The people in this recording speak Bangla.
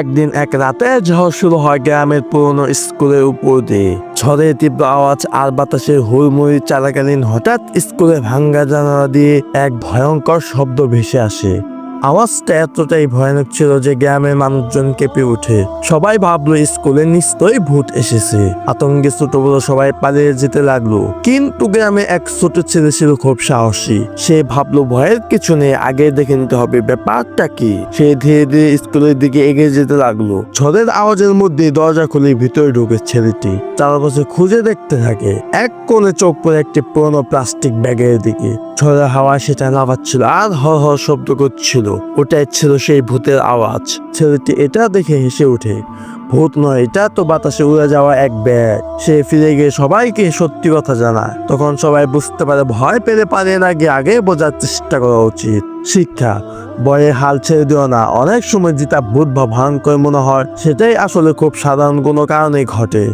একদিন এক রাতে ঝড় শুরু হয় গ্রামের পুরনো স্কুলের উপর দিয়ে। ঝড়ের তীব্র আওয়াজ আর বাতাসে হুড়মুড়ি চালাকালীন হঠাৎ স্কুলে ভাঙ্গা জানালা দিয়ে এক ভয়ঙ্কর শব্দ ভেসে আসে। আওয়াজটা এতটাই ভয়ানক ছিল যে গ্রামের মানুষজন কেঁপে ওঠে। সবাই ভাবলো, স্কুলে নিশ্চয়ই ভূত এসেছে। আতঙ্কে ছোট বড় সবাই পালিয়ে যেতে লাগল। কিন্তু গ্রামে এক ছোট ছেলে ছিল খুব সাহসী। সে ভাবলো, ভয়ের কিছু নেই, আগে দেখে নিতে হবে ব্যাপারটা কি? সে ধীরে ধীরে স্কুলের দিকে এগিয়ে যেতে লাগল। ঝড়ের আওয়াজের মধ্যে দরজা খুলে ভিতরে ঢুকে ছেলেটি চারপাশে খুঁজে দেখতে থাকে। এক কোণে চোখ পড়ে একটি পুরোনো প্লাস্টিক ব্যাগের দিকে। ঝড়ের হাওয়া সেটা লাফাচ্ছিল আর হর হর শব্দ করছিল। ওটাই ছিল সেই ভূতের আওয়াজ। ছেলেটি এটা দেখে হেসে ওঠে, ভূত নয়, এটা তো বাতাসে উড়ে যাওয়া এক ব্যাগ। সে ফিরে গিয়ে সবাইকে সত্যি কথা জানায়। তখন সবাই বুঝতে পারে, ভয় পেলে পারে না গিয়ে আগে বোঝার চেষ্টা করা উচিত। শিক্ষা বয়ে হাল ছেড়ে দিও না। অনেক সময় যেটা ভূত বা ভয়ঙ্কর মনে হয়, সেটাই আসলে খুব সাধারণ কোনো কারণেই ঘটে।